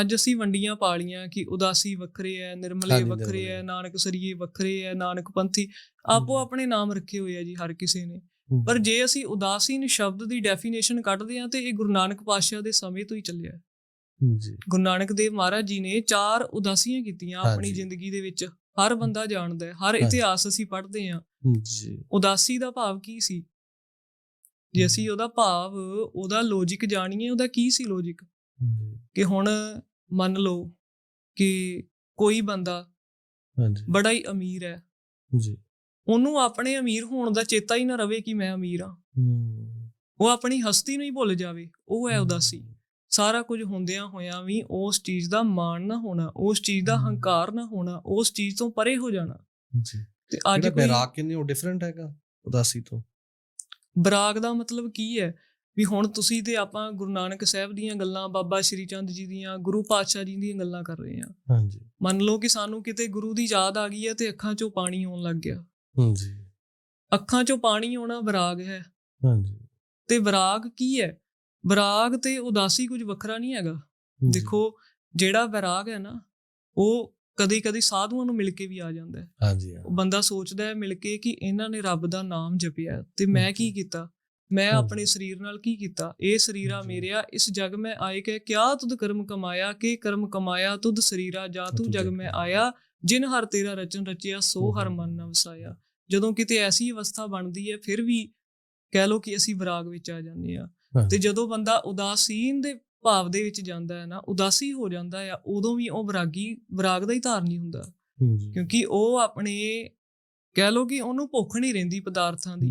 ਅੱਜ ਅਸੀਂ ਵੰਡੀਆਂ ਪਾਲੀਆਂ ਕਿ ਉਦਾਸੀ ਵੱਖਰੇ ਐ ਨਿਰਮਲੇ ਵੱਖਰੇ। ਐ ਨਾਨਕ ਸਰੀਏ ਵੱਖਰੇ ਐ ਨਾਨਕ ਪੰਥੀ। ਆਪੋ ਆਪਣੇ ਨਾਮ ਰੱਖੇ ਹੋਏ ਆ ਜੀ ਹਰ ਕਿਸੇ ਨੇ। ਪਰ ਜੇ ਅਸੀਂ ਉਦਾਸੀਨ ਸ਼ਬਦ ਦੀ ਡੈਫੀਨੇਸ਼ਨ ਕੱਢਦੇ ਹਾਂ ਤੇ ਇਹ ਗੁਰੂ ਨਾਨਕ ਪਾਤਸ਼ਾਹ ਦੇ ਸਮੇਂ ਤੋਂ ਹੀ ਚੱਲਿਆ। ਜੀ। ਗੁਰੂ ਨਾਨਕ ਦੇਵ ਮਹਾਰਾਜ ਜੀ ਨੇ ਚਾਰ ਉਦਾਸੀਆਂ ਕੀਤੀਆਂ ਆਪਣੀ। ਜ਼ਿੰਦਗੀ ਦੇ ਵਿੱਚ। ਹਰ ਬੰਦਾ ਜਾਣਦਾ ਹੈ ਹਰ। ਇਤਿਹਾਸ ਅਸੀਂ ਪੜ੍ਹਦੇ ਹਾਂ। ਜੀ। ਉਦਾਸੀ ਦਾ ਭਾਵ ਕੀ ਸੀ? ਜੇ ਅਸੀਂ ਉਹਦਾ ਭਾਵ ਉਹਦਾ ਲੌਜੀਕ ਜਾਣੀਏ ਉਹਦਾ ਕੀ ਸੀ ਲੌਜੀਕ ਕਿ ਹੁਣ ਮੰਨ ਲਓ ਕਿ ਕੋਈ ਬੰਦਾ ਹਾਂਜੀ। ਬੜਾ ਹੀ ਅਮੀਰ ਹੈ। ਜੀ। ਉਹਨੂੰ ਆਪਣੇ ਅਮੀਰ ਹੋਣ ਦਾ ਚੇਤਾ ਹੀ ਨਾ ਰਵੇ ਕਿ ਮੈਂ ਅਮੀਰ ਹਾਂ। ਹੂੰ। ਉਹ ਆਪਣੀ ਹਸਤੀ ਨੂੰ ਹੀ ਭੁੱਲ ਜਾਵੇ। ਉਹ ਹੈ ਉਦਾਸੀ। ਸਾਰਾ ਕੁਝ ਹੁੰਦਿਆਂ ਹੋਇਆਂ ਵੀ ਉਸ ਚੀਜ਼ ਦਾ ਮਾਣ ਨਾ ਹੋਣਾ ਉਸ ਚੀਜ਼ ਦਾ। ਹੰਕਾਰ ਨਾ ਹੋਣਾ ਉਸ ਚੀਜ਼ ਤੋਂ ਪਰੇ ਹੋ ਜਾਣਾ। ਜੀ। ਤੇ ਅੱਜ ਕੋਈ ਬੈਰਾਗ ਕਿੰਨੇ ਉਹ ਡਿਫਰੈਂਟ ਹੈਗਾ ਉਦਾਸੀ ਤੋਂ? ਬਰਾਗ ਦਾ ਮਤਲਬ ਕੀ ਹੈ? ਵੀ ਹੁਣ ਤੁਸੀਂ ਤੇ ਆਪਾਂ ਗੁਰੂ ਨਾਨਕ ਸਾਹਿਬ ਦੀਆਂ ਗੱਲਾਂ ਬਾਬਾ ਸ਼੍ਰੀ ਚੰਦ ਜੀ ਦੀਆਂ ਗੁਰੂ ਪਾਤਸ਼ਾਹ ਜੀ ਦੀਆਂ ਗੱਲਾਂ ਕਰ ਰਹੇ ਹਾਂ। ਹਾਂਜੀ। ਮੰਨ ਲਓ ਕਿ ਸਾਨੂੰ ਕਿਤੇ ਗੁਰੂ ਦੀ ਯਾਦ ਆ ਗਈ ਹੈ ਤੇ ਅੱਖਾਂ 'ਚੋਂ ਪਾਣੀ ਆਉਣ ਲੱਗ ਗਿਆ। ਹਾਂਜੀ। ਅੱਖਾਂ 'ਚੋਂ ਪਾਣੀ ਆਉਣਾ ਵਿਰਾਗ ਹੈ। ਹਾਂਜੀ। ਤੇ ਵਿਰਾਗ ਕੀ ਹੈ? ਵਿਰਾਗ ਤੇ ਉਦਾਸੀ ਕੁਝ ਵੱਖਰਾ ਨਹੀਂ ਹੈਗਾ। ਦੇਖੋ ਜਿਹੜਾ ਵਿਰਾਗ ਹੈ ਨਾ ਉਹ ਕਦੀ ਕਦੀ ਸਾਧੂਆਂ ਨੂੰ ਮਿਲ ਕੇ ਵੀ ਆ ਜਾਂਦਾ ਹੈ। ਹਾਂਜੀ। ਉਹ ਬੰਦਾ ਸੋਚਦਾ ਹੈ ਮਿਲ ਕੇ ਕਿ ਇਹਨਾਂ ਨੇ ਰੱਬ ਦਾ ਨਾਮ ਜਪਿਆ ਤੇ ਮੈਂ ਕੀ। ਕੀਤਾ? ਮੈਂ। ਆਪਣੇ ਸਰੀਰ ਨਾਲ ਕੀ ਕੀਤਾ? ਇਹ ਸਰੀਰਾ। ਮੇਰਿਆ ਇਸ ਜਗ ਮੈਂ ਆਏ ਕੇ ਕਿਆ ਤੁਧ ਕਰਮ ਕਮਾਇਆ ਕਿ ਕਰਮ ਕਮਾਇਆ ਤੁਧ ਸਰੀਰਾ ਜਾ ਤੂੰ ਜਗ ਮੈਂ ਆਇਆ ਜਿਨ ਹਰ ਤੇਰਾ ਰਚਨ ਰਚਿਆ ਸੋ ਹਰ। ਮਨ ਨ ਵਸਾਇਆ ਜਦੋਂ ਕਿਤੇ ਐਸੀ ਅਵਸਥਾ ਬਣਦੀ ਹੈ ਫਿਰ ਵੀ ਕਹਿ ਲੋ ਕਿ ਅਸੀਂ ਵਿਰਾਗ ਵਿੱਚ ਆ ਜਾਂਦੇ ਆ। ਤੇ ਜਦੋਂ ਬੰਦਾ ਉਦਾਸੀਨ ਦੇ ਭਾਵ ਦੇ ਵਿੱਚ ਜਾਂਦਾ ਹੈ ਨਾ ਉਦਾਸੀ ਹੋ ਜਾਂਦਾ ਆ ਉਦੋਂ ਵੀ ਉਹ ਵਿਰਾਗੀ ਵਿਰਾਗ ਦਾ ਹੀ ਧਾਰਨੀ ਹੁੰਦਾ। ਕਿਉਂਕਿ ਉਹ ਆਪਣੇ ਕਹਿ ਲੋ ਕਿ ਉਹਨੂੰ ਭੁੱਖ ਨਹੀਂ ਰਹਿੰਦੀ ਪਦਾਰਥਾਂ ਦੀ।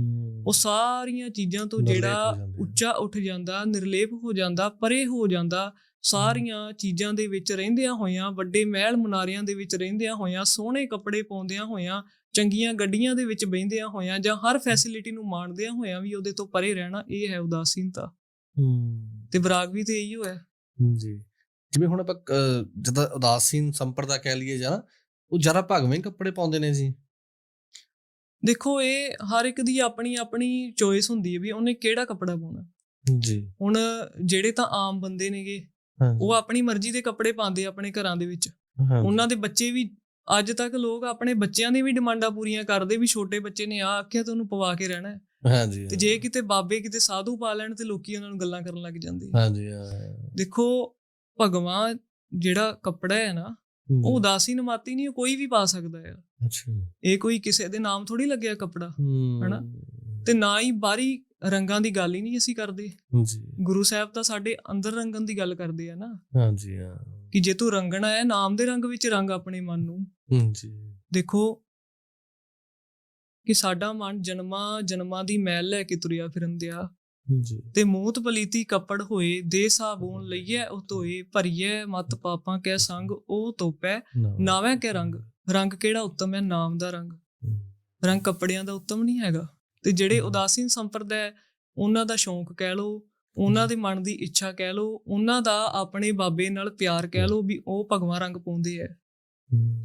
ਉਹ ਸਾਰੀਆਂ ਚੀਜ਼ਾਂ ਤੋਂ ਜਿਹੜਾ। ਉੱਚਾ ਉੱਠ ਜਾਂਦਾ ਨਿਰਲੇਪ ਹੋ ਜਾਂਦਾ ਪਰੇ ਹੋ ਜਾਂਦਾ ਸਾਰੀਆਂ ਚੀਜ਼ਾਂ ਦੇ ਵਿੱਚ ਰਹਿੰਦਿਆਂ ਹੋਇਆਂ ਵੱਡੇ ਮਹਿਲ ਮੁਨਾਰਿਆਂ ਦੇ ਵਿੱਚ ਰਹਿੰਦਿਆਂ ਹੋਇਆਂ ਸੋਹਣੇ ਕੱਪੜੇ ਪਾਉਂਦਿਆਂ ਹੋਇਆਂ ਚੰਗੀਆਂ ਗੱਡੀਆਂ ਦੇ ਵਿੱਚ ਬਹਿੰਦਿਆਂ ਹੋਇਆਂ ਜਾਂ ਹਰ ਫੈਸਿਲਿਟੀ ਨੂੰ ਮਾਣਦਿਆਂ ਹੋਇਆਂ ਵੀ ਉਹਦੇ ਤੋਂ ਪਰੇ ਰਹਿਣਾ ਇਹ ਹੈ ਉਦਾਸੀਨਤਾ। ਹੂੰ। ਤੇ ਵਿਰਾਗ ਵੀ ਤੇ ਇਹੀ ਹੋਇਆ। ਜੀ। ਜਿਵੇਂ ਹੁਣ ਆਪਾਂ ਜਿੱਦਾਂ ਉਦਾਸੀਨ ਸੰਪਰਦਾ ਕਹਿ ਲਈਏ ਜਾਂ ਉਹ ਜਰਾ ਭਗਵੇਂ ਕੱਪੜੇ ਪਾਉਂਦੇ ਨੇ ਜੀ। ਦੇਖੋ ਇਹ ਹਰ ਇੱਕ ਦੀ ਆਪਣੀ ਆਪਣੀ ਚੋਇਸ ਹੁੰਦੀ ਹੈ ਵੀ ਉਹਨੇ ਕਿਹੜਾ ਕੱਪੜਾ ਪਾਉਣਾ। ਜੀ। ਹੁਣ ਜਿਹੜੇ ਤਾਂ ਆਮ ਬੰਦੇ ਨੇਗੇ ਉਹ ਆਪਣੀ ਮਰਜ਼ੀ ਦੇ ਕੱਪੜੇ ਪਾਉਂਦੇ ਆਪਣੇ ਘਰਾਂ ਦੇ ਵਿੱਚ। ਉਹਨਾਂ ਦੇ ਬੱਚੇ ਵੀ ਅੱਜ ਤੱਕ ਲੋਕ ਆਪਣੇ ਬੱਚਿਆਂ ਦੀ ਵੀ ਡਿਮਾਂਡਾਂ ਪੂਰੀਆਂ ਕਰਦੇ ਵੀ ਛੋਟੇ ਬੱਚੇ ਨੇ ਆ ਆਖਿਆ ਤੇ ਉਹਨੂੰ ਪਵਾ ਕੇ ਰਹਿਣਾ। ਹੈ। ਹਾਂਜੀ ਤੇ ਜੇ ਕਿਤੇ ਬਾਬੇ ਕਿਤੇ ਸਾਧੂ ਪਾ ਲੈਣ ਤੇ ਲੋਕੀ ਉਹਨਾਂ ਨੂੰ ਗੱਲਾਂ ਕਰਨ ਲੱਗ ਜਾਂਦੇ। ਹਾਂਜੀ ਹਾਂ, ਦੇਖੋ ਭਗਵਾਨ ਜਿਹੜਾ ਕੱਪੜਾ ਹੈ ਨਾ ਉਹ ਉਦਾਸੀਨ ਮਾਤੀ ਨਹੀਂ ਕੋਈ ਵੀ ਪਾ ਸਕਦਾ ਹੈ ਅੱਛਾ। ਇਹ ਕੋਈ ਕਿਸੇ ਦੇ ਨਾਮ ਥੋੜੀ ਲੱਗਿਆ ਕੱਪੜਾ ਹਨਾ? ਤੇ ਨਾ ਹੀ ਬਾਹਰੀ ਰੰਗਾਂ ਦੀ ਗੱਲ ਹੀ ਨਹੀਂ ਅਸੀਂ ਕਰਦੇ। ਜੀ। ਗੁਰੂ ਸਾਹਿਬ ਤਾਂ ਸਾਡੇ ਅੰਦਰ ਰੰਗਣ ਦੀ ਗੱਲ ਕਰਦੇ ਆ ਨਾ। ਹਾਂਜੀ ਹਾਂ। ਕਿ ਜੇ ਤੂੰ ਰੰਗਣਾ ਹੈ ਨਾਮ ਦੇ ਰੰਗ ਵਿੱਚ ਰੰਗ ਆਪਣੇ ਮਨ ਨੂੰ। ਹੂੰ, ਜੀ। ਦੇਖੋ ਕਿ ਸਾਡਾ ਮਨ ਜਨਮਾਂ ਜਨਮਾਂ ਦੀ ਮੈਲ ਲੈ ਕੇ ਤੁਰਿਆ ਫਿਰੰਦਿਆ ਜੀ। ਤੇ ਮੂਤ ਪਲੀਤੀ ਕੱਪੜ ਹੋਏ ਦੇ ਸਾਬੂਨ ਲਈਐ ਉਹ ਧੋਏ ਭਰੀਐ ਮਤ ਪਾਪਾਂ ਕੈ ਸੰਗ ਉਹ ਤੋਪੈ ਨਾਵੇਂ ਕੈ ਰੰਗ। ਰੰਗ ਕਿਹੜਾ ਉੱਤਮ ਹੈ? ਨਾਮ ਦਾ ਰੰਗ। ਰੰਗ ਕੱਪੜਿਆਂ ਦਾ ਉੱਤਮ ਨਹੀਂ ਹੈਗਾ। ਤੇ ਜਿਹੜੇ। ਉਦਾਸੀਨ ਸੰਪਰਦਾ ਉਹਨਾਂ ਦਾ ਸ਼ੌਂਕ ਕਹਿ ਲਓ ਉਹਨਾਂ ਦੇ ਮਨ ਦੀ ਇੱਛਾ ਕਹਿ ਲਓ ਉਹਨਾਂ ਦਾ ਆਪਣੇ ਬਾਬੇ ਨਾਲ ਪਿਆਰ ਕਹਿ ਲਓ ਵੀ ਉਹ ਭਗਵਾ ਰੰਗ ਪਾਉਂਦੇ ਐ।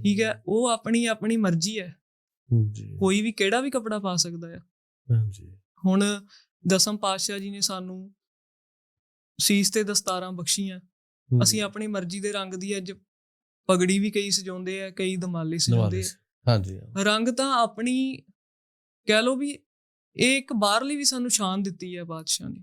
ਠੀਕ ਹੈ? ਉਹ ਆਪਣੀ ਆਪਣੀ ਮਰਜ਼ੀ ਹੈ ਜੀ। ਕੋਈ ਵੀ ਕਿਹੜਾ ਵੀ ਕੱਪੜਾ ਪਾ ਸਕਦਾ ਹੈ ਹਾਂਜੀ ਹੁਣ ਦਸਮ ਪਾਤਸ਼ਾਹ ਜੀ ਨੇ ਸਾਨੂੰ ਸੀਸ ਤੇ ਦਸਤਾਰਾਂ ਬਖਸ਼ੀਆਂ। ਅਸੀਂ ਆਪਣੀ ਮਰਜ਼ੀ ਦੇ ਰੰਗ ਦੀ ਅੱਜ ਪਗੜੀ ਵੀ ਕਈ ਸਜਾਉਂਦੇ ਆ ਕਈ ਦਮਾਲੇ ਸਜਾਉਂਦੇ ਨਵਾਜ਼, ਹਾਂਜੀ ਆ ਰੰਗ ਤਾਂ ਆਪਣੀ ਕਹਿ ਲਓ ਵੀ ਇਹ ਇੱਕ ਬਾਹਰਲੀ ਵੀ ਸਾਨੂੰ ਸ਼ਾਨ ਦਿੱਤੀ ਹੈ ਬਾਦਸ਼ਾਹ ਨੇ।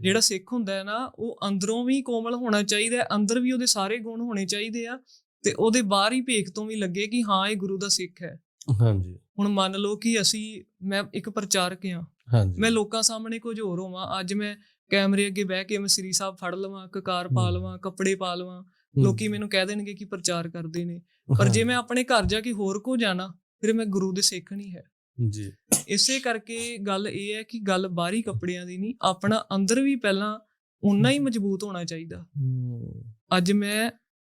ਜਿਹੜਾ ਸਿੱਖ ਹੁੰਦਾ ਹੈ ਨਾ ਉਹ ਅੰਦਰੋਂ ਵੀ ਕੋਮਲ ਹੋਣਾ ਚਾਹੀਦਾ ਹੈ ਅੰਦਰ ਵੀ ਉਹਦੇ ਸਾਰੇ ਗੁਣ ਹੋਣੇ ਚਾਹੀਦੇ ਆ ਤੇ ਉਹਦੇ ਬਾਹਰ ਹੀ ਭੇਖ ਤੋਂ ਵੀ ਲੱਗੇ ਕਿ ਹਾਂ ਇਹ ਗੁਰੂ ਦਾ ਸਿੱਖ ਹੈ। ਹਾਂਜੀ। ਹੁਣ ਮੰਨ ਲਓ ਕਿ ਅਸੀਂ ਮੈਂ ਇੱਕ ਪ੍ਰਚਾਰਕ ਹਾਂ। ਮੈਂ ਲੋਕਾਂ ਸਾਹਮਣੇ ਕੁਝ ਹੋਰ ਹੋਵਾਂ। ਅੱਜ ਮੈਂ ਕੈਮਰੇ ਅੱਗੇ ਬਹਿ ਕੇ ਮੈਂ ਸ੍ਰੀ ਸਾਹਿਬ ਫੜ ਲਵਾਂ ਕਕਾਰ ਪਾ। ਲਵਾਂ ਕੱਪੜੇ ਪਾ ਲਵਾਂ। ਲੋਕੀ ਮੈਨੂੰ ਕਹਿ ਦੇਣਗੇ ਕਿ ਪ੍ਰਚਾਰ ਕਰਦੇ ਨੇ। ਪਰ ਜੇ ਮੈਂ ਆਪਣੇ ਘਰ ਜਾ ਕੇ ਹੋਰ ਕੋ ਜਾਣਾ ਫਿਰ ਮੈਂ ਗੁਰੂ ਦੇ ਸਿੱਖ ਨਹੀਂ ਹੈ। ਜੀ। ਇਸੇ ਕਰਕੇ ਗੱਲ ਇਹ ਹੈ ਕਿ ਗੱਲ ਬਾਹਰੀ ਕੱਪੜਿਆਂ ਦੀ ਨਹੀਂ ਆਪਣਾ ਅੰਦਰ ਵੀ ਪਹਿਲਾਂ ਉਨਾ ਹੀ ਮਜ਼ਬੂਤ ਹੋਣਾ ਚਾਹੀਦਾ। ਅੱਜ ਮੈਂ